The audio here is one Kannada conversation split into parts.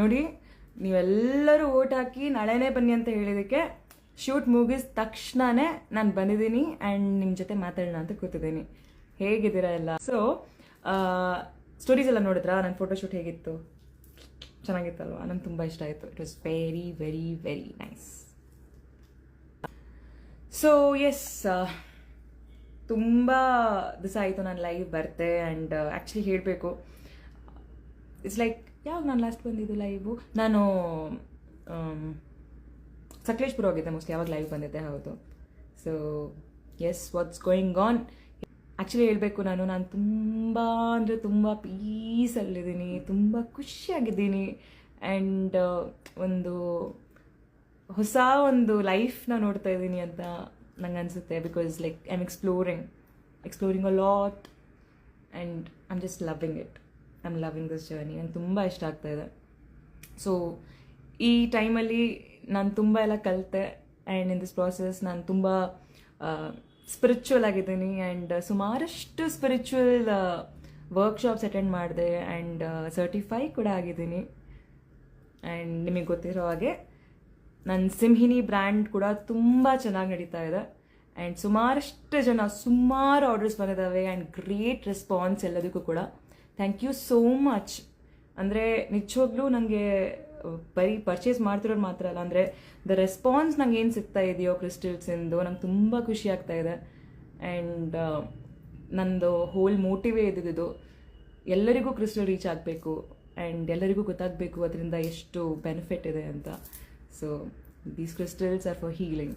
ನೋಡಿ, ನೀವೆಲ್ಲರೂ ಓಟ್ ಹಾಕಿ ನಾಳೆನೇ ಬನ್ನಿ ಅಂತ ಹೇಳಿದಕ್ಕೆ ಶೂಟ್ ಮುಗಿದ ತಕ್ಷಣನೇ ನಾನು ಬಂದಿದ್ದೀನಿ ಆ್ಯಂಡ್ ನಿಮ್ಮ ಜೊತೆ ಮಾತಾಡೋಣ ಅಂತ ಕೂತಿದ್ದೀನಿ. ಹೇಗಿದ್ದೀರಾ ಎಲ್ಲ? ಸೊ ಸ್ಟೋರೀಸ್ ಎಲ್ಲ ನೋಡಿದ್ರಾ? ನನ್ನ ಫೋಟೋಶೂಟ್ ಹೇಗಿತ್ತು? ಚೆನ್ನಾಗಿತ್ತಲ್ವ? ನಂಗೆ ತುಂಬ ಇಷ್ಟ ಆಯಿತು. It was very very very nice so yes ತುಂಬ ದಿವಸ ಆಯಿತು. ನಾನು ಲೈವ್ ಬರ್ತೆ ಆ್ಯಂಡ್ ಆ್ಯಕ್ಚುಲಿ ಹೇಳಬೇಕು. ಇಟ್ಸ್ ಲೈಕ್ ಯಾವಾಗ ನಾನು ಲಾಸ್ಟ್ ಬಂದಿದ್ದು ಲೈವು ನಾನು ಆಮ್, ಸಕಲೇಶ್ಪುರ ಹೋಗಿದ್ದೆ ಮೋಸ್ಟ್ಲಿ ಯಾವಾಗ ಲೈವ್ ಬಂದಿದ್ದೆ ಹೌದು. So yes what's going on actually ಹೇಳಬೇಕು ನಾನು ನಾನು ತುಂಬ ಅಂದರೆ ತುಂಬ ಪೀಸಲ್ಲಿದ್ದೀನಿ ತುಂಬ ಖುಷಿಯಾಗಿದ್ದೀನಿ. ಆ್ಯಂಡ್ ಒಂದು ಹೊಸ ಒಂದು ಲೈಫ್ನ ನೋಡ್ತಾ ಇದ್ದೀನಿ ಅಂತ ನಂಗೆ ಅನಿಸುತ್ತೆ because like I am exploring exploring a lot and I am just loving it am loving this journey ನಂಗೆ ತುಂಬ ಇಷ್ಟ ಆಗ್ತಾ ಇದೆ. ಸೊ ಈ ಟೈಮಲ್ಲಿ ನಾನು ತುಂಬ ಎಲ್ಲ ಕಲಿತೆ ಆ್ಯಂಡ್ ಇನ್ ದಿಸ್ ಪ್ರಾಸೆಸ್ ನಾನು ತುಂಬ ಸ್ಪಿರಿಚುವಲ್ ಆಗಿದ್ದೀನಿ. ಆ್ಯಂಡ್ ಸುಮಾರಷ್ಟು ಸ್ಪಿರಿಚುವಲ್ ವರ್ಕ್ಶಾಪ್ಸ್ ಅಟೆಂಡ್ ಮಾಡಿದೆ ಆ್ಯಂಡ್ ಸರ್ಟಿಫೈ ಕೂಡ ಆಗಿದ್ದೀನಿ. ಆ್ಯಂಡ್ ನಿಮಗೆ ಗೊತ್ತಿರೋ ಹಾಗೆ ನನ್ನ ಸಿಂಹಿನಿ ಬ್ರ್ಯಾಂಡ್ ಕೂಡ ತುಂಬ ಚೆನ್ನಾಗಿ ನಡೀತಾ ಇದೆ. ಆ್ಯಂಡ್ ಸುಮಾರಷ್ಟು ಜನ ಸುಮಾರು ಆರ್ಡರ್ಸ್ ಬಂದಿದ್ದಾವೆ ಆ್ಯಂಡ್ ಗ್ರೇಟ್ ರೆಸ್ಪಾನ್ಸ್ ಎಲ್ಲದಕ್ಕೂ ಕೂಡ. Thank you so much. ಅಂದರೆ ನಿಜವಾಗ್ಲೂ ನನಗೆ ಬರೀ ಪರ್ಚೇಸ್ ಮಾಡ್ತಿರೋರು ಮಾತ್ರ ಅಲ್ಲ, ಅಂದರೆ ದ ರೆಸ್ಪಾನ್ಸ್ ನಂಗೆ ಏನು ಸಿಗ್ತಾ ಇದೆಯೋ ಕ್ರಿಸ್ಟಲ್ಸಿಂದು ನಂಗೆ ತುಂಬ ಖುಷಿ ಆಗ್ತಾ ಇದೆ. ಆ್ಯಂಡ್ ನಂದು ಹೋಲ್ ಮೋಟಿವೇ ಇದ್ದಿದ್ದು ಎಲ್ಲರಿಗೂ ಕ್ರಿಸ್ಟಲ್ ರೀಚ್ ಆಗಬೇಕು ಆ್ಯಂಡ್ ಎಲ್ಲರಿಗೂ ಗೊತ್ತಾಗಬೇಕು ಅದರಿಂದ ಎಷ್ಟು ಬೆನಿಫಿಟ್ ಇದೆ ಅಂತ. So these crystals are for healing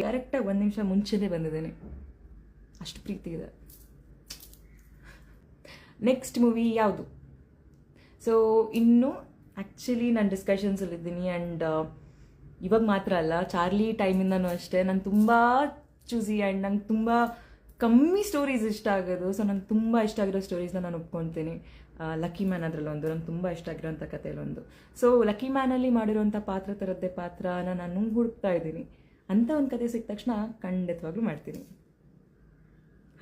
ಡೈರೆಕ್ಟಾಗಿ ಒಂದು ನಿಮಿಷ ಮುಂಚೆನೇ ಬಂದಿದ್ದೇನೆ. ಅಷ್ಟು ಪ್ರೀತಿ ಇದೆ. ನೆಕ್ಸ್ಟ್ ಮೂವಿ ಯಾವುದು? ಸೊ ಇನ್ನು ಆ್ಯಕ್ಚುಲಿ ನಾನು ಡಿಸ್ಕಷನ್ಸಲ್ಲಿದ್ದೀನಿ ಆ್ಯಂಡ್ ಇವಾಗ ಮಾತ್ರ ಅಲ್ಲ, ಚಾರ್ಲಿ ಟೈಮಿಂದನೂ ಅಷ್ಟೇ. ನಾನು ತುಂಬ ಚೂಸಿ ಆ್ಯಂಡ್ ನಂಗೆ ತುಂಬ ಕಮ್ಮಿ ಸ್ಟೋರೀಸ್ ಇಷ್ಟ ಆಗೋದು. ಸೊ ನಂಗೆ ತುಂಬ ಇಷ್ಟ ಆಗಿರೋ ಸ್ಟೋರೀಸ್ನ ನಾನು ಒಪ್ಕೊತೀನಿ. ಲಕ್ಕಿ ಮ್ಯಾನ್ ಅದರಲ್ಲೊಂದು ನಂಗೆ ತುಂಬ ಇಷ್ಟ ಆಗಿರೋಂಥ ಕಥೆಯಲ್ಲೊಂದು ಸೊ ಲಕ್ಕಿ ಮ್ಯಾನಲ್ಲಿ ಮಾಡಿರೋಂಥ ಪಾತ್ರ ಥರದ್ದೇ ಪಾತ್ರನ ನಾನು ಹುಡುಕ್ತಾ ಇದ್ದೀನಿ. ಅಂತ ಒಂದು ಕತೆ ಸಿಕ್ಕ ತಕ್ಷಣ ಖಂಡಿತವಾಗ್ಲೂ ಮಾಡ್ತೀನಿ.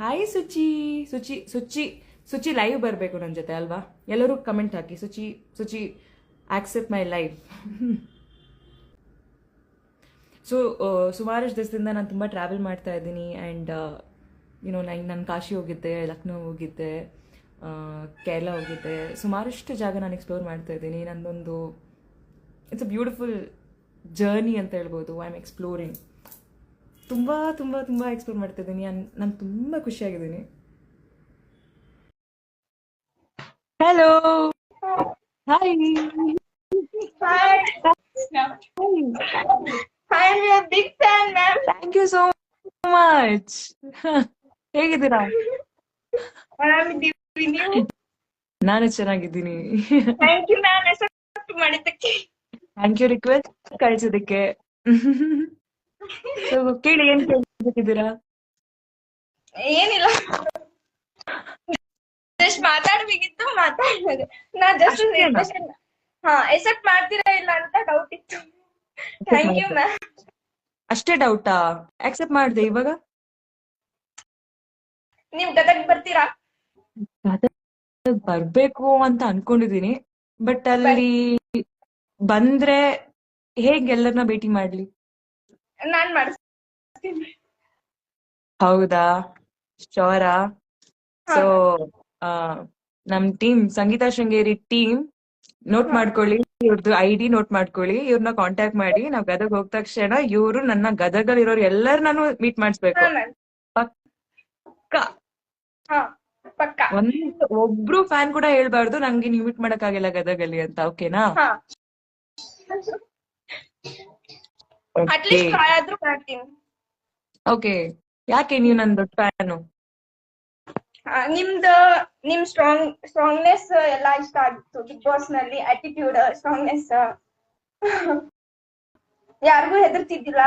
ಹಾಯ್ ಸುಚಿ ಸುಚಿ ಸುಚಿ ಸುಚಿ ಲೈವ್ ಬರಬೇಕು ನನ್ನ ಜೊತೆ ಅಲ್ವಾ? ಎಲ್ಲರೂ comment hockey, Suchi Suchi accept my life so ಸುಮಾರು ದಿವಸದಿಂದ ನಾನು ತುಂಬ ಟ್ರಾವೆಲ್ ಮಾಡ್ತಾ ಇದ್ದೀನಿ ಆ್ಯಂಡ್ ಯುನೋ ನೈ ನಾನು ಕಾಶಿ ಹೋಗಿದ್ದೆ, ಲಕ್ನೋ ಹೋಗಿದ್ದೆ ಕೇರಳ ಹೋಗಿದ್ದೆ. ಸುಮಾರಷ್ಟು ಜಾಗ ನಾನು ಎಕ್ಸ್ಪ್ಲೋರ್ ಮಾಡ್ತಾ ಇದ್ದೀನಿ. ನನ್ನದೊಂದು ಇಟ್ಸ್ ಅ ಬ್ಯೂಟಿಫುಲ್ ಜರ್ನಿ ಅಂತ ಹೇಳ್ಬೋದು. ಐ ಆಮ್ ಎಕ್ಸ್ಪ್ಲೋರಿಂಗ್ ತುಂಬ ತುಂಬ ತುಂಬ ಎಕ್ಸ್ಪ್ಲೋರ್ ಮಾಡ್ತಾ ಇದ್ದೀನಿ. ನಾನು ತುಂಬ ಖುಷಿಯಾಗಿದ್ದೀನಿ. Hello hi Hi. I'm your big fan, ma'am. Thank you so much ಹೇಗಿದ್ದೀರಾ I'm giving you. ನಾನು ಚೆನ್ನಾಗಿದ್ದೀನಿ Thank you, ma'am. Accept ಮಾಡಿದ್ದಕ್ಕೆ. ಥ್ಯಾಂಕ್ ಯು ರಿಕ್ವೆಸ್ಟ್ ಕಳಿಸೋದಕ್ಕೆ ಸೊ ಕೇಳಿ ಏನ್ ಕೇಳ್ತಿದ್ದೀರಾ ಏನಿಲ್ಲ ಜಸ್ಟ್ ಮಾತಾಡ್ಬೇಕಿತ್ತು ಮಾತಾಡ್ಬೋದು ನಾ ಜಸ್ಟ್? ಹಾ ಎಕ್ಸೆಪ್ಟ್ ಮಾಡ್ತೀರಾ ಇಲ್ಲ ಅಂತ ಡೌಟ್ ಇತ್ತು. ಥ್ಯಾಂಕ್ ಯು ಮ್ಯಾಮ್ ಅಷ್ಟೇ ಡೌಟಾ ಅಕ್ಸೆಪ್ಟ್ ಮಾಡಿದೆ ಇವಾಗ? ನೀವು ಗದಗ್ ಬರ್ತೀರಾ? ಬರ್ಬೇಕು ಅಂತ ಅನ್ಕೊಂಡಿದೀನಿ. ಬಟ್ ಅಲ್ಲಿ ಬಂದ್ರೆ ಹೇಗ್ ಎಲ್ಲರನ್ನ ಭೇಟಿ ಮಾಡ್ಲಿ? ನಾನ್ ಮಾಡಿಸ್ತೀನಿ. ಹೌದಾ? ಶೋರಾ ಸೊ ನಮ್ team Sangeetha Shringeri team note ಮಾಡ್ಕೊಳ್ಳಿ. ಇವ್ರದ್ದು ಐ ಡಿ ನೋಟ್ ಮಾಡ್ಕೊಳ್ಳಿ. ಇವ್ರನ್ನ ಕಾಂಟ್ಯಾಕ್ಟ್ ಮಾಡಿ. ನಾವ್ ಗದಗ್ ಹೋಗ್ ತಕ್ಷಣ ಇವ್ರು ನನ್ನ ಗದಗಲ್ಲಿ ಇರೋರು ಎಲ್ಲರೂ ನಾನು ಮೀಟ್ ಮಾಡಿಸ್ಬೇಕು. ಪಕ್ಕ. ಒಂದ್ ಒಬ್ರು ಫ್ಯಾನ್ ಕೂಡ ಹೇಳ್ಬಾರ್ದು. ನಂಗೆ ನೀವು ಮೀಟ್ ಮಾಡಕ್ಕಾಗಿಲ್ಲ ಗದಗಲ್ಲಿ ಅಂತ ಓಕೆನಾ? ಓಕೆ ಯಾಕೆ ನೀವು ನನ್ ದೊಡ್ಡ ಫ್ಯಾನು ನಿಮ್ದು ನಿಮ್ ಸ್ಟ್ರಾಂಗ್ ಸ್ಟ್ರಾಂಗ್ನೆಸ್ ಎಲ್ಲಾ ಇಷ್ಟ ಆಗಿತ್ತು ಬಿಗ್ ಬಾಸ್ನಲ್ಲಿ ಅಟಿಟ್ಯೂಡ್ ಸ್ಟ್ರಾಂಗ್ನೆಸ್ ಯಾರಿಗೂ ಹೆದರ್ತಿದ್ದಿಲ್ಲ?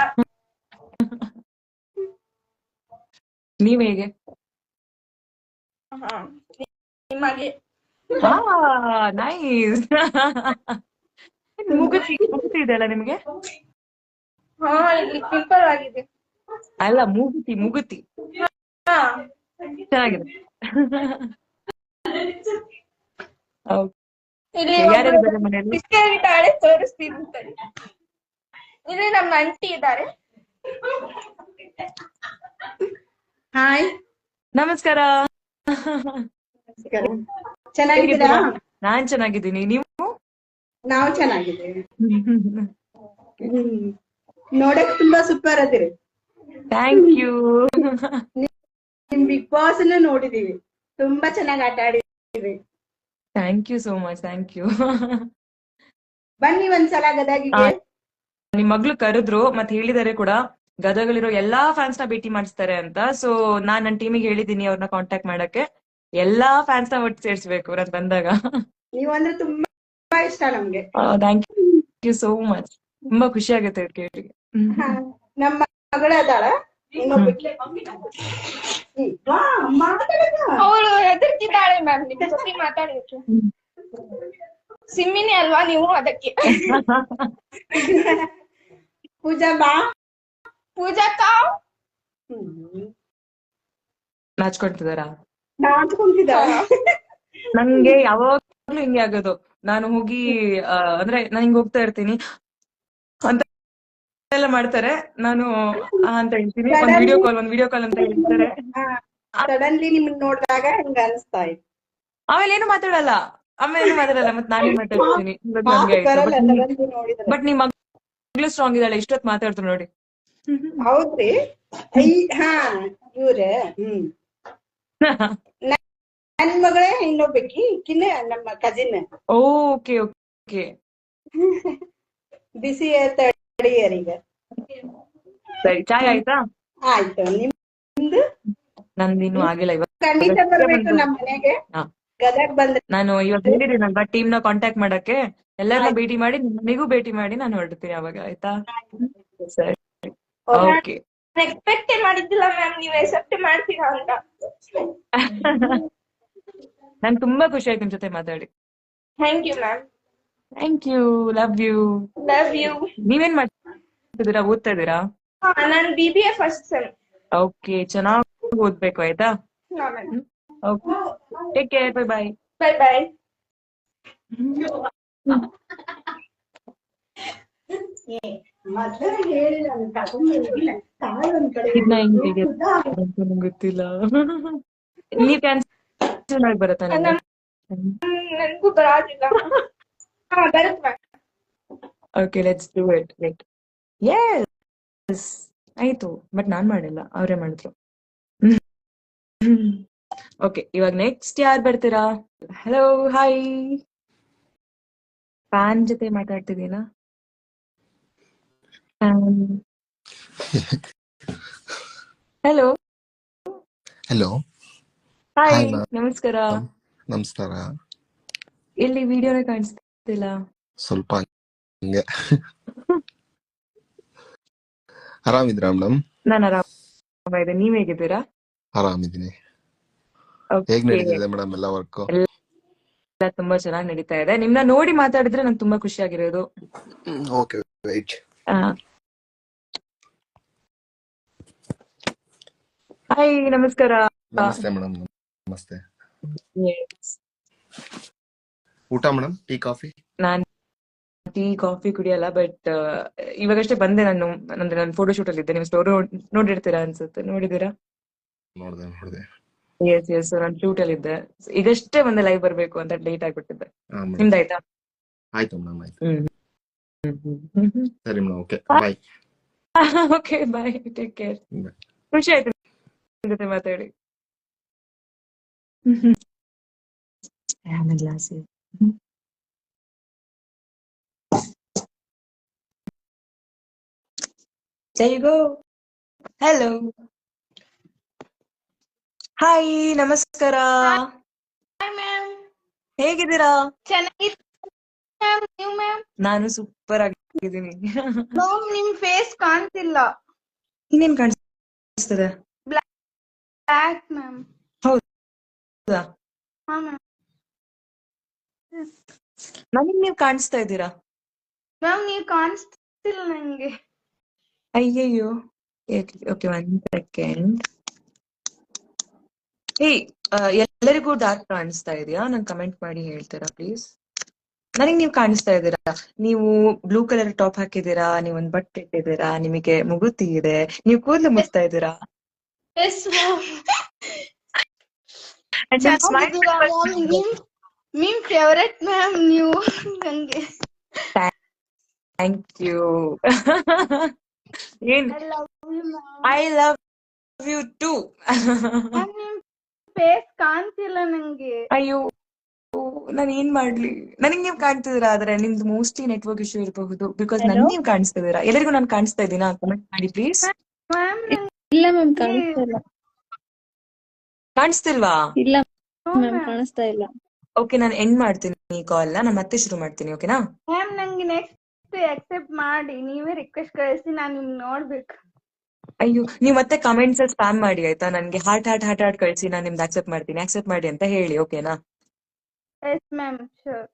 ನೀವ್ ಹೇಗೆ? ಹಾ. ನಿಮಗೆ ನೈಸ್ ಮುಗುತಿ ಮುಗುತಿ ಇದೆ ಅಲ್ಲ ನಿಮ್ಗೆ? ಹಾ ಇಲ್ಲಿ ಪಿಂಪಲ್ ಆಗಿದೆ. ಅಲ್ಲ ಮೂಗುತಿ ಮುಗುತಿ. ಹಾ. ಚೆನ್ನಾಗಿದೆ. ಇಲ್ಲಿ ಇದ್ದಾಳೆ ತೋರಿಸ್ತೀನಿ. ನಮ್ಮ ಅಂಟಿ ಇದ್ದಾರೆ. ಹಾಯ್ ನಮಸ್ಕಾರ. ಚೆನ್ನಾಗಿದ್ದೀರಾ? ನಾನ್ ಚೆನ್ನಾಗಿದ್ದೀನಿ. ನೀವು? ನಾವು ಚೆನ್ನಾಗಿದ್ದೀವಿ. ನೋಡಕ್ ತುಂಬಾ ಸೂಪರ್ ಅದಿರಿ. ಥ್ಯಾಂಕ್ ಯು ನಿಮ್ ಬಿಗ್ ಬಾಸ್ ನೋಡಿದೀವಿ. ತುಂಬಾ ಚೆನ್ನಾಗಿ ಆಟ ಆಡಿದೀವಿ. Thank you so much thank you ಬನ್ನಿ ಒಂದ್ಸಲ ಗದಗಿಗೆ. ನಿಮ್ ಮಗ್ಳು ಕರೆದ್ರು ಮತ್ತೆ ಹೇಳಿದಾರೆ ಕೂಡ ಗದಗಲಿರೋ ಎಲ್ಲಾ ಫ್ಯಾನ್ಸ್ನ ಭೇಟಿ ಮಾಡಿಸ್ತಾರೆ ಅಂತ. ಸೊ ನಾನ್ ನನ್ನ ಟೀಮಿಗೆ ಹೇಳಿದೀನಿ ಅವ್ರನ್ನ ಕಾಂಟ್ಯಾಕ್ಟ್ ಮಾಡಕ್ಕೆ. ಎಲ್ಲಾ ಫ್ಯಾನ್ಸ್ನ ಒಟ್ಟು ಸೇರ್ಸ್ಬೇಕು ನಾನು ಬಂದಾಗ. ನೀವು ಅಂದ್ರೆ ತುಂಬಾ ಇಷ್ಟ ನಮ್ಗೆ. ಥ್ಯಾಂಕ್ ಯು ಸೋ ಮಚ್ ತುಂಬಾ ಖುಷಿ ಆಗುತ್ತೆ ಕೇಳಿ ನಮ್ಮ ಮಗಳ ಅವಳು ಹೆದರ್ತಿದ್ದಾಳೆ ಮ್ಯಾಮ್ ನಿಮ್ ಜೊತೆ ಮಾತಾಡಿದ್ರು ಸಿಮ್ಮಿನಿ ಅಲ್ವಾ ನೀವು ಅದಕ್ಕೆ? ಪೂಜಾ ಬಾ. ಪೂಜಾ ಕಾವ್ ನಾಚ್ಕೊಂತಿದಾರ ನಂಗೆ ಯಾವಾಗ್ಲೂ ಹಿಂಗೆ ಆಗೋದು. ನಾನು ಹೋಗಿ ಅಂದ್ರೆ ನಾನು ಹಿಂಗ್ ಹೋಗ್ತಾ ಇರ್ತೀನಿ. ಎಲ್ಲ ಮಾಡ್ತಾರೆ. ನಾನು ಅಂತ ಹೇಳ್ತೀನಿ. ಒಂದ್ ವಿಡಿಯೋ ಕಾಲ್ ಒಂದ್ ವಿಡಿಯೋ ಕಾಲ್ ಅಂತ ಹೇಳ್ತಾರೆ. ಸಡನ್ಲಿ ನಿಮ್ನ ನೋಡಿದಾಗ ಹಂಗ ಅನಿಸ್ತಾ ಇತ್ತು? ಆಮೇಲೆ ಏನು ಮಾತಾಡಲ್ಲ. ಆಮೇಲೆ ಏನು ಮಾತಾಡಲ್ಲ ಮತ್ತೆ ನಾನೇ ಮಾತಾಡ್ತೀನಿ. ಬಟ್ ನಿಮ್ಮ ಮಗ್ಳು ಸ್ಟ್ರಾಂಗ್ ಇದ್ದಾಳೆ ಇಷ್ಟೊತ್ ಮಾತಾಡ್ತು ನೋಡಿ. ಹೌದ್ರಿ? ಹಾ ಇವ್ರೆ ಹ್ಮ್. ನನ್ ಮಗಳೇ ಇನ್ನೊಬ್ಬಕಿ ಕಿನ್ನ ನಮ್ಮ ಕಜಿನ್ ಓಕೆ ಓಕೆ ಬಿಸಿ ಸರಿ ಚಾಯ್ ಆಯ್ತಾ? ಆಯ್ತು. ನಿಮ್ದು? ನಂದಿನ್ನೂ ಆಗಿಲ್ಲ ಖಂಡಿತ ಬರ್ಬೇಕು ನಮ್ ಮನೆಗೆ. ಗದಗ್ ಬಂದ್ರೆ ನಾನು ಇವಾಗ ಹೇಳಿದ್ದೀನಲ್ವಾ ಟೀಮ್ನ ಕಾಂಟ್ಯಾಕ್ಟ್ ಮಾಡಕ್ಕೆ. ಎಲ್ಲರನ್ನೂ ಭೇಟಿ ಮಾಡಿ ನಿಮಗೂ ಭೇಟಿ ಮಾಡಿ ನಾನು ಹೊರಡ್ತೀನಿ ಅವಾಗ ಆಯ್ತಾ? ಸರಿ. ಓಕೆ ಎಕ್ಸ್ಪೆಕ್ಟ್ ಮಾಡಿದ್ದಿಲ್ಲ ಮ್ಯಾಮ್ ನೀವು ಎಕ್ಸೆಪ್ಟ್ ಮಾಡ್ತೀರಾ ಅಂತ. ನಂಗೆ ತುಂಬಾ ಖುಷಿ ಆಯ್ತು ನಿಮ್ ಜೊತೆ ಮಾತಾಡಿ. Thank you ma'am thank you love you love you ನೀವೇನ್ ಮಾಡ್ತಿದ್ದೀರಾ ಓದ್ತಾ ಇದ್ದೀರಾ? ನಾನು B B A first sem okay ಚೆನ್ನಾಗಿ ಓದ್ಬೇಕು ಆಯ್ತಾ? Okay take care bye bye bye bye ನಂಗ್ ಗೊತ್ತಿಲ್ಲ. ನೀವ್ ಕ್ಯಾನ್ಸಲ್ ಮಾಡಿ ಬರತ್ತಾ ನಂಗೆ ನನ್ಗೂ ಬರೋದಿಲ್ಲ. Okay let's do it wait yes ಆಯ್ತು ಬಟ್ ನಾನ್ ಮಾಡಿಲ್ಲ. ಅವರೇ ಮಾಡಿದ್ರು. ಓಕೆ ಇವಾಗ ನೆಕ್ಸ್ಟ್ ಯಾರು ಬರ್ತೀರಾ? ಹಲೋ ಹಾಯ್ ಫ್ಯಾನ್ ಜೊತೆ ಮಾತಾಡ್ತಿದ್ದೀನಾ ಹಲೋ ಹಲೋ ಹಾಯ್ Hi, ನಮಸ್ಕಾರ. ನಮಸ್ಕಾರ. ಇಲ್ಲಿ ವಿಡಿಯೋನೇ ಕಾಣಿಸ್ತಿಲ್ಲ ಸ್ವಲ್ಪ ಹಂಗೆ ಆರಾಮಿದ್ರಾ ಮೇಡಮ್ ನಾನು ಆರಾಮ ಇದೆ ನೀವ್ ಹೇಗಿದ್ದೀರಾ? ಆರಾಮಿದ್ದೀನಿ. ಹೇಗ್ ನಡೀತಿದೆ ಮೇಡಮ್ ಎಲ್ಲ ವರ್ಕ್? ಎಲ್ಲ ತುಂಬಾ ಚೆನ್ನಾಗಿ ನಡೀತಾ ಇದೆ. ನಿಮ್ನ ನೋಡಿ ಮಾತಾಡಿದ್ರೆ ನಂಗೆ ತುಂಬಾ ಖುಷಿ ಆಗಿರೋದು. ಓಕೆ ರೈಟ್ ಹಾಯ್ ನಮಸ್ಕಾರ. ನಮಸ್ತೆ ಮೇಡಮ್ ನಮಸ್ತೆ. ಊಟ ಮೇಡಮ್? Tea coffee? ನಾನ್ ಟೀ ಕಾಫಿ ಕುಡಿಯಲ್ಲ ಬಟ್ ಇವಾಗಷ್ಟೇ ಬಂದೆ ನಾನು ಅಂದ್ರೆ ನಾನು ಫೋಟೋ ಶೂಟ್ ಅಲ್ಲಿ ಇದ್ದೆ. ನೀವು ಸ್ಟೋರಿ ನೋಡಿರ್ತೀರಾ ಅನ್ಸುತ್ತೆ. ನೋಡಿದೀರಾ ನೋಡಿದೆ ನೋಡಿದೆ. ಎಸ್ ಎಸ್ ನಾನು ಶೂಟ್ ಅಲ್ಲಿ ಇದ್ದೆ. ಈಗಷ್ಟೇ ಬಂದೆ ಲೈವ್ ಬರ್ಬೇಕು ಅಂತ ಲೇಟ್ ಆಗ್ಬಿಟ್ಟಿದ್ದೆ ನಿಮ್ದಾಯ್ತಾ? ಆಯ್ತು ಮೇಡಮ್ ಆಯ್ತು. ಸರಿ madam okay. Bye okay bye take care. ಖುಷಿ ಆಯ್ತು ಜೊತೆ ಮಾತಾಡಿ. ಆಮೇಲೆ glass There you go. Hello. Hi ನಮಸ್ಕಾರ ಮ್ಯಾಮ್ ಹೇಗಿದ್ದೀರಾ? ನಾನು ಸೂಪರ್ ಆಗಿದ್ದೀನಿ. ನಿಮ್ ಫೇಸ್ ಕಾಣ್ತಿಲ್ಲ. ಇನ್ನೇನ್ ಕಾಣಿಸ್ತದೆ? ಬ್ಲ್ಯಾಕ್ ಮ್ಯಾಮ್ ಹೌದಾ ಹಾ ಮ್ಯಾಮ್ ನನಗ್ ನೀವ್ ಕಾಣಿಸ್ತಾ ಇದ್ದೀರಾ? ಮ್ಯಾಮ್ ನೀವು ಕಾಣಿಸ್ತಿಲ್ಲ ನಂಗೆ. ಅಯ್ಯಯ್ಯೋ. ಓಕೆ ಒನ್ ಸೆಕೆಂಡ್ ಹೇ ಎಲ್ಲರಿಗೂ ಡಾರ್ಕ್ ಕಾಣಿಸ್ತಾ ಇದೆಯಾ? ನಂಗೆ ಕಮೆಂಟ್ ಮಾಡಿ ಹೇಳ್ತೀರಾ ಪ್ಲೀಸ್ ನನಗೆ ನೀವು ಕಾಣಿಸ್ತಾ ಇದ್ದೀರಾ? ನೀವು ಬ್ಲೂ ಕಲರ್ ಟಾಪ್ ಹಾಕಿದ್ದೀರಾ? ನೀವು ಒಂದ್ ಬಟ್ಟೆ ಇಟ್ಟಿದ್ದೀರಾ? ನಿಮಗೆ ಮುಗುತಿ ಇದೆ? ನೀವು ಕೂದಲು ಮುಚ್ತಾ ಇದ್ದೀರಾ? And ಮ್ಯಾಮ್ ನಿಮ್ ಫೇವರೆಟ್ ಮ್ಯಾಮ್ ನೀವು? ನಂಗೆ. ಥ್ಯಾಂಕ್ ಯು ಏನ್? I love you ma'am I love you too ನಿಮ್ ಫೇಸ್ ಕಾಣ್ತಿಲ್ಲ ನಂಗೆ. ಅಯ್ಯೋ ನಾನು ಏನ್ ಮಾಡ್ಲಿ? ನನಗೆ ನೀವು ಕಾಣ್ತಿದ್ದೀರಾ? ಆದ್ರೆ ನಿಮ್ದು ಮೋಸ್ಟ್ಲಿ ನೆಟ್ವರ್ಕ್ ಇಶ್ಯೂ ಇರಬಹುದು. ಬಿಕಾಸ್ ನನ್ ನೀವು ಕಾಣಿಸ್ತಿದ್ದೀರಾ? ಎಲ್ಲರಿಗೂ ನಾನು ಕಾಣಿಸ್ತಾ ಇದ್ದೀನಾ? ಕಮೆಂಟ್ ಮಾಡಿ ಪ್ಲೀಸ್ ಇಲ್ಲ ಮ್ಯಾಮ್ ಕಾಣಿಸ್ತಾ ಇಲ್ಲ ಕಾಣಿಸ್ತಿಲ್ವಾ? ಇಲ್ಲ ಮ್ಯಾಮ್ ಕಾಣಿಸ್ತಾ ಇಲ್ಲ. ಓಕೆ ನಾನು ಎಂಡ್ ಮಾಡ್ತೀನಿ ಈ ಕಾಲ್ ನಾನು ಮತ್ತೆ ಶುರು ಮಾಡ್ತೀನಿ ಓಕೆನಾ ಮ್ಯಾಮ್ ನಂಗೆ ನೆಕ್ಸ್ಟ್ ಅಕ್ಸೆಪ್ಟ್ ಮಾಡಿ. ನೀವೇ ರಿಕ್ವೆಸ್ಟ್ ಕಳಿಸಿ ನಾನು ನಿಮ್ ನೋಡ್ಬೇಕು. ಅಯ್ಯೋ ನೀವು ಮತ್ತೆ ಕಮೆಂಟ್ಸ್ ಅಲ್ಲಿ ಸ್ಪ್ಯಾಮ್ ಮಾಡಿ ಆಯ್ತಾ? ನನಗೆ ಹಾರ್ಟ್ ಹಾರ್ಟ್ ಹಾರ್ಟ್ ಹಾರ್ಟ್ ಕಳಿಸಿ ನಾನು ನಿಮ್ದು ಅಕ್ಸೆಪ್ಟ್ ಮಾಡ್ತೀನಿ. ಅಕ್ಸೆಪ್ಟ್ ಮಾಡಿ ಅಂತ ಹೇಳಿ ಓಕೆನಾ yes ma'am sure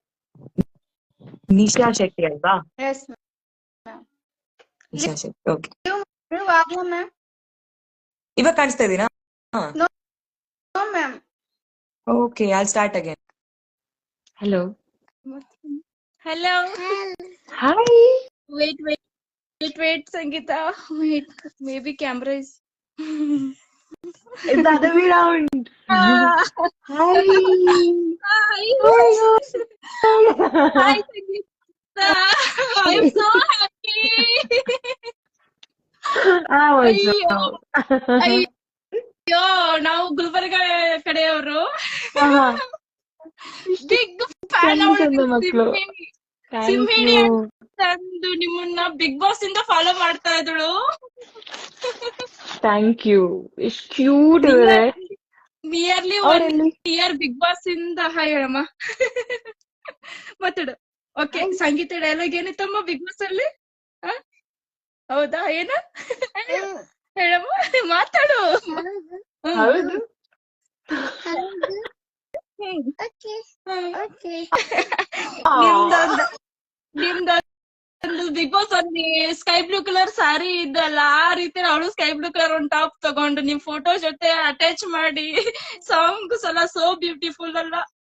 Nisha Shetty ಅಲ್ವಾ? ಎಸ್ ನಿಶಾ ಶೆಟ್ಟಿ ಓಕೆ ಆಗ್ಲಾ ಮ್ಯಾಮ್ ಇವಾಗ ಕಾಣಿಸ್ತಾ ಇದೀನಾ? No ma'am okay I start again Hello hello hi wait wait wait wait sangeeta wait maybe camera is It's the other way around. Hi. hi hi sangeeta i'm so happy I was ಅಯ್ಯೋ ಅಯ್ಯೋ ನಾವು ಗುಲ್ಬರ್ಗ ಕಡೆಯವರು uh-huh. ಬಿಗ್ ಫ್ಯಾನ್ ಮಕ್ಳು. ಸಿಂಹಿಣಿ ತಂದು ನಿಮ್ಮನ್ನ ಬಿಗ್ ಬಾಸ್ ಇಂದ ಫಾಲೋ ಮಾಡ್ತಾ ಇದ್ದಳು. ಥ್ಯಾಂಕ್ ಯು It's ಕ್ಯೂಟ್ ಇದೆ. Nearly one? Year big boss ಇಂದ ಹಾಯ್ ಹೇಳಮ್ಮ. ಮಾತಾಡು. ಓಕೆ ಸಂಗೀತ ಡೈಲಾಗ್ ಏನಿತ್ತಮ್ಮ ಬಿಗ್ ಬಾಸ್ ಅಲ್ಲಿ? ಹೌದಾ ಏನ? ಹೇಳಮ್ಮ ಮಾತಾಡು. ನಿಮ್ದೊಂದು ನಿಮ್ದೊಂದು big boss sky blue colour sari ಇದ್ದಲ್ಲ ಆ ರೀತಿ ಅವಳು ಸ್ಕೈ ಬ್ಲೂ ಕಲರ್ ಒಂದ್ ಟಾಪ್ ತಗೊಂಡು ನಿಮ್ ಫೋಟೋ ಜೊತೆ ಅಟ್ಯಾಚ್ ಮಾಡಿ ಸಾಂಗ್ಸ್ ಎಲ್ಲ ಸೋ ಬ್ಯೂಟಿಫುಲ್ ಅಲ್ಲ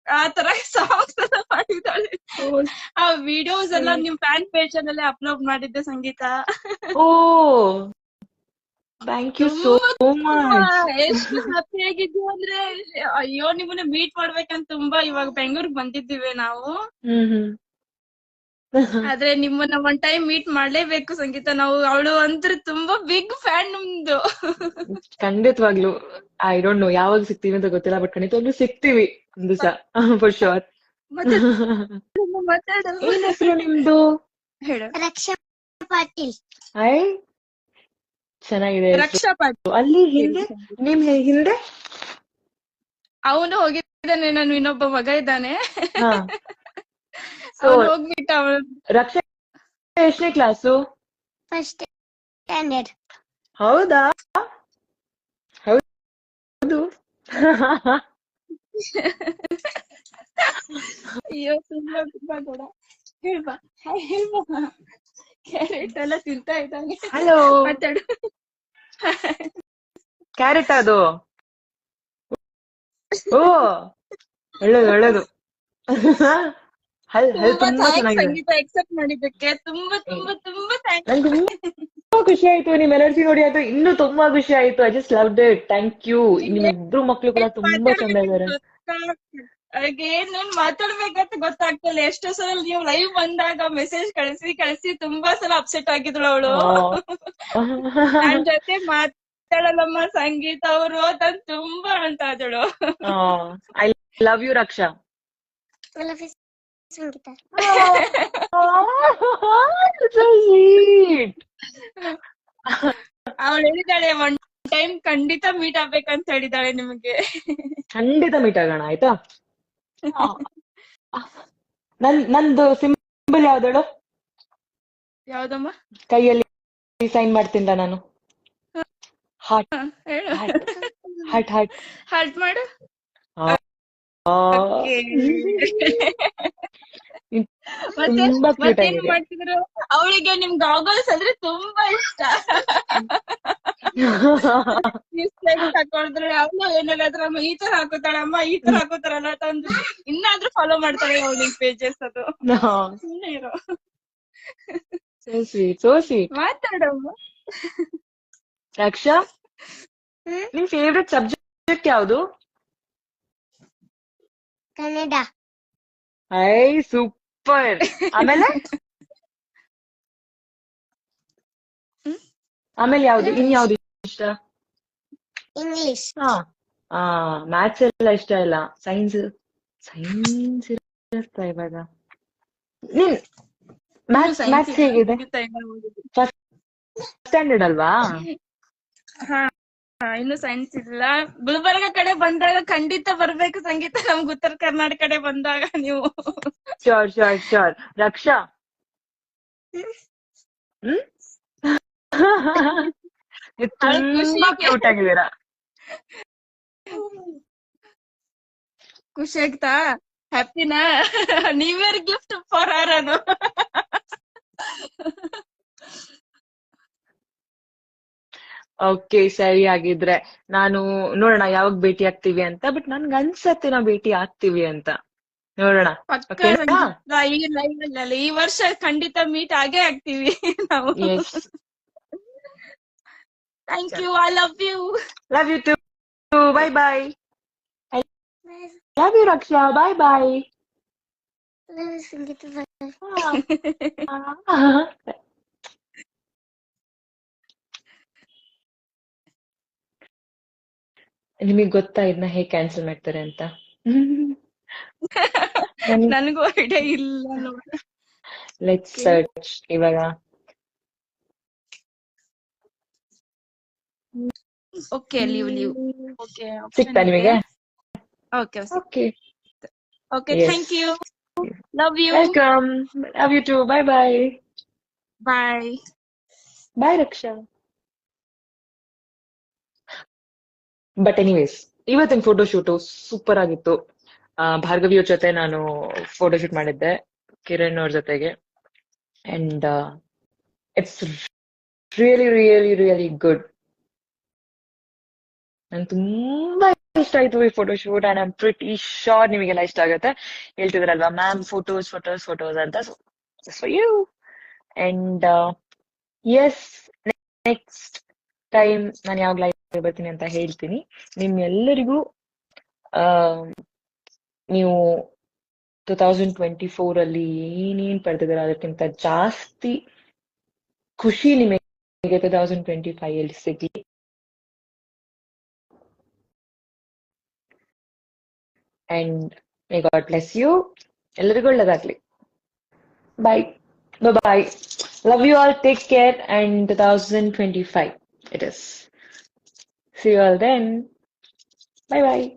ಆ ತರ ಸಾಂಗ್ಸ್ ಎಲ್ಲ ಆ ವಿಡಿಯೋಸ್ ಎಲ್ಲ ನಿಮ್ ಫ್ಯಾನ್ ಪೇಜ್ ಅಲ್ಲೇ ಅಪ್ಲೋಡ್ ಮಾಡಿದ್ದೆ Sangeetha. Oh. Thank you so much ಎಷ್ಟು ಹ್ಯಾಪಿ ಆಗಿದ್ವಿ ಅಂದ್ರೆ ಅಯ್ಯೋ ನಿಮ್ಮನ್ನ ಮೀಟ್ ಮಾಡ್ಬೇಕಂತ ತುಂಬಾ ಇವಾಗ ಬೆಂಗಳೂರಿಗೆ ಬಂದಿದ್ದೀವಿ ನಾವು. ಹ್ಮ್ ಆದ್ರೆ ನಿಮ್ಮನ್ನ ಒನ್ ಟೈಮ್ ಮೀಟ್ ಮಾಡ್ಲೇಬೇಕು ಸಂಗೀತ. ನಾವು ಅವಳು ಅಂದ್ರೆ ತುಂಬಾ ಬಿಗ್ ಫ್ಯಾನ್ ನಿಮ್ದು. ಖಂಡಿತವಾಗ್ಲು. ಐ ಡೋಂಟ್ ನೋ ಯಾವಾಗ ಸಿಗ್ತೀವಿ ಅಂತ ಗೊತ್ತಿಲ್ಲ ಬಟ್ ಖಂಡಿತವಾಗ್ಲೂ ಸಿಗ್ತೀವಿ ಒಂದು ಫಾರ್ ಶೋರ್ ಮತ್ತೆ ಮಾತಾಡು. ಏನ್ ಹೆಸರು ನಿಮ್ದು? ಹೇಳು. ರಕ್ಷಾ ಪಾಟೀಲ್. ಹಾಯ್ ಚೆನ್ನಾಗಿದೆ. ರಕ್ಷಾ ಪಾಟೀಲ್ ಅಲ್ಲಿ ಹಿಂದೆ? ನಿಮ್ ಹಿಂದೆ? ಅವನು ಹೋಗಿದ್ದಾನೆ ನಾನು ಇನ್ನೊಬ್ಬ ಮಗ ಇದ್ದಾನೆ. ಹಾ. ಹೋಗ್ಬಿಟ್ಟ ಅವನು ರಕ್ಷಾ ಎಷ್ಟನೇ ಕ್ಲಾಸು ಫಸ್ಟ್ ಸ್ಟ್ಯಾಂಡರ್ಡ್ ಹೌದಾ? ಹೌದು. ಅಯ್ಯೋ ತುಂಬಾ ತುಂಬಾ ಕೂಡ ಹೇಳ್ಬಾ. ಹೇಳ್ಬಾ. ಕ್ಯಾರೆಟ್ ಎಲ್ಲ ತಿಂತಾ ಇದ್ದಾನೆ ಹಲೋ ಮಾತಾಡು. ಕ್ಯಾರೆಟ್ ಅದು. ಓ ಒಳ್ಳೇದು ಒಳ್ಳೇದು. ಎಕ್ಸೆಪ್ಟ್ ಮಾಡಿದ್ದಕ್ಕೆ. ತುಂಬಾ ತುಂಬಾ ತುಂಬಾ ಥ್ಯಾಂಕ್ಸ್ ನಂಗೆ ತುಂಬಾ ಖುಷಿ ಆಯ್ತು ನಿಮ್ ಎನರ್ಜಿ ನೋಡಿ ಅದು ಇನ್ನು ತುಂಬಾ ಖುಷಿ ಆಯ್ತು. I just love it thank you ನಿಮ್ ಇಬ್ರು ಮಕ್ಳು ಕೂಡ ತುಂಬಾ ಚಂದ ಇದಾರೆ ಏನೇನ್ ಮಾತಾಡ್ಬೇಕಂತ ಗೊತ್ತಾಗ್ತಿಲ್ಲ. ಎಷ್ಟೋ ಸಲ ನೀವು ಲೈವ್ ಬಂದಾಗ ಮೆಸೇಜ್ ಕಳಿಸಿ ಕಳಿಸಿ ತುಂಬಾ ಸಲ ಅಪ್ಸೆಟ್ ಆಗಿದ್ಳು ಅವಳು. ನನ್ ಜೊತೆ ಮಾತಾಡಲಮ್ಮ ಸಂಗೀತ ಅವರು ಅಂತ ತುಂಬಾ ಅಂತ ಆದಳು ಐ ಲವ್ ಯು ರಕ್ಷಾ. ಅವಳು ಹೇಳಿದಾಳೆ ಒನ್ ಟೈಮ್ ಖಂಡಿತ ಮೀಟ್ ಆಗ್ಬೇಕಂತ ಹೇಳಿದಾಳೆ ನಿಮಗೆ. ಖಂಡಿತ ಮೀಟ್ ಆಗೋಣ ಆಯ್ತಾ? ನನ್ ನಂದು ಸಿಂಬಲ್ ಯಾವ್ದಳು? ಯಾವ್ದಮ್ಮ? ಕೈಯಲ್ಲಿ ಸೈನ್ ಮಾಡ್ತೀನಿ ನಾನು. ಹಾಟ್ ಹಾಟ್ ಹಾಟ್ ಹರ್ಟ್ ಮಾಡು. ಅವಳಿಗೆ ನಿಮ್ ಗಾಗಲ್ಸ್ ಅಂದ್ರೆ ತುಂಬಾ ಇಷ್ಟ. ಅಮ್ಮ ಏನಾದ್ರು ಅಮ್ಮ ಈ ತರ ಹಾಕೋತಾಳೆ ಅಮ್ಮ ಈ ತರ ಹಾಕೋತಾರಲ್ಲ ತಂದು ಇನ್ನಾದ್ರೂ ಫಾಲೋ ಮಾಡ್ತಾರೆ ಅವಳಿಗೆ ಪೇಜಸ್ ಅದು. ಸುಮ್ನೆ ಇರೋ. ಸೋ ಸ್ವೀಟ್ ಸೋ ಸ್ವೀಟ್ ಮಾತಾಡಮ್ಮ. ರಕ್ಷಾ? ನಿಮ್ ಫೇವ್ರೆಟ್ ಸಬ್ಜೆಕ್ಟ್ ಯಾವುದು? ಕನ್ನಡ. ಐ ಸೂಪರ್ ಆಮೇಲೆ? ಆಮೇಲೆ ಯಾವ್ದು? ಇನ್ ಯಾವ್ದು ಇಷ್ಟ? ಇಂಗ್ಲಿಷ್ ಹಾ. ಆ ಮ್ಯಾಥ್ಸ್ ಎಲ್ಲ ಇಷ್ಟ ಇಲ್ಲ. ಸೈನ್ಸ್ ಸೈನ್ಸ್ ಇರುತ್ತಾ ಇವಾಗ. ನಿನ್ ಮ್ಯಾಥ್ಸ್ ಮ್ಯಾಥ್ಸ್ ಹೇಗಿದೆ? ಫಸ್ಟ್ ಸ್ಟ್ಯಾಂಡರ್ಡ್ ಅಲ್ವಾ? ಹಾ ಇನ್ನು ಸೈನ್ಸ್ ಇಲ್ಲ. ಗುಲ್ಬರ್ಗ ಕಡೆ ಬಂದಾಗ ಖಂಡಿತ ಬರ್ಬೇಕು ಸಂಗೀತ. ನಮ್ಗ್ ಉತ್ತರ ಕರ್ನಾಟಕ ಕಡೆ ಬಂದಾಗ ನೀವು. Sure sure sure Raksha. ಹ್ಮ್? ತುಂಬಾ ಕ್ಯೂಟ್ ಆಗಿದ್ದೀರಾ. ಖುಷಿ ಆಗ್ತಾ? ಹ್ಯಾಪಿನಾ ನ್ಯೂ ಇಯರ್ ಗಿಫ್ಟ್ ಫಾರ್ ಆರ್ ಅದು? ಓಕೆ ಸರಿ ಆಗಿದ್ರೆ ನಾನು ನೋಡೋಣ ಯಾವಾಗ ಭೇಟಿ ಆಗ್ತೀವಿ ಅಂತ ಬಟ್ ನನ್ಗೆ ಅನ್ಸತ್ತೆ ನಾವು ಭೇಟಿ ಆಗ್ತೀವಿ ಅಂತ. ನೋಡೋಣ. ಈ ವರ್ಷ ಖಂಡಿತ ಮೀಟ್ ಆಗೇ ಆಗ್ತೀವಿ ನಾವು. Yes thank you I love you love you too bye bye love you Raksha bye bye ನಿಮಿಗೆ ನಿಮಗೆ ಗೊತ್ತಾ ಇದನ್ನ ಹೇಗೆ ಕ್ಯಾನ್ಸಲ್ ಮಾಡ್ತಾರೆ ಅಂತ? ನನಗೂ ಐಡಿಯಾ ಇಲ್ಲ ಲೆಟ್ಸ್ ಸರ್ಚ್ ಇವಾಗ. ಓಕೆ ಲೀವ್ ಲೀವ್ ಓಕೆ ಸಿಕ್ತಾ ನಿಮಗೆ okay okay okay thank you love you welcome love you too bye bye bye bye Raksha but anyways ಇವತ್ತಿನ ಫೋಟೋ ಶೂಟು ಸೂಪರ್ ಆಗಿತ್ತು. ಭಾರ್ಗವಿಯವ್ರ ಜೊತೆ ನಾನು ಫೋಟೋ ಶೂಟ್ ಮಾಡಿದ್ದೆ ಕಿರಣ್ ಅವ್ರ ಜೊತೆಗೆ. And it's really really really good ನಂಗೆ ತುಂಬಾ ಇಷ್ಟ ಆಯ್ತು ಈ photo shoot and I'm pretty sure ನಿಮಗೆಲ್ಲ ಇಷ್ಟ ಆಗುತ್ತೆ. ಹೇಳ್ತಿದ್ರಲ್ವಾ ಮ್ಯಾಮ್ ಫೋಟೋಸ್ ಫೋಟೋಸ್ ಫೋಟೋಸ್ ಅಂತ. You and yes next time ನಾನು ಯಾವಾಗ ಲೈವ್ ಬರ್ತೀನಿ ಅಂತ ಹೇಳ್ತೀನಿ. ನಿಮ್ಮೆಲ್ಲರಿಗೂ ಆ, ನೀವು ಟೂ ತೌಸಂಡ್ ಟ್ವೆಂಟಿ ಫೋರ್ ಅಲ್ಲಿ ಏನೇನ್ ಪಡೆದಿದ್ದಾರೆ ಅದಕ್ಕಿಂತ ಜಾಸ್ತಿ ಖುಷಿ ನಿಮಗೆ ಟೂ ತೌಸಂಡ್ ಟ್ವೆಂಟಿ ಫೈವ್ ಅಲ್ಲಿ ಸಿಗ್ಲಿ. And may God bless you ಎಲ್ಲರಿಗೂ ಒಳ್ಳೇದಾಗ್ಲಿ bye bye love you all take care and two thousand twenty five it is. See you all then. Bye bye.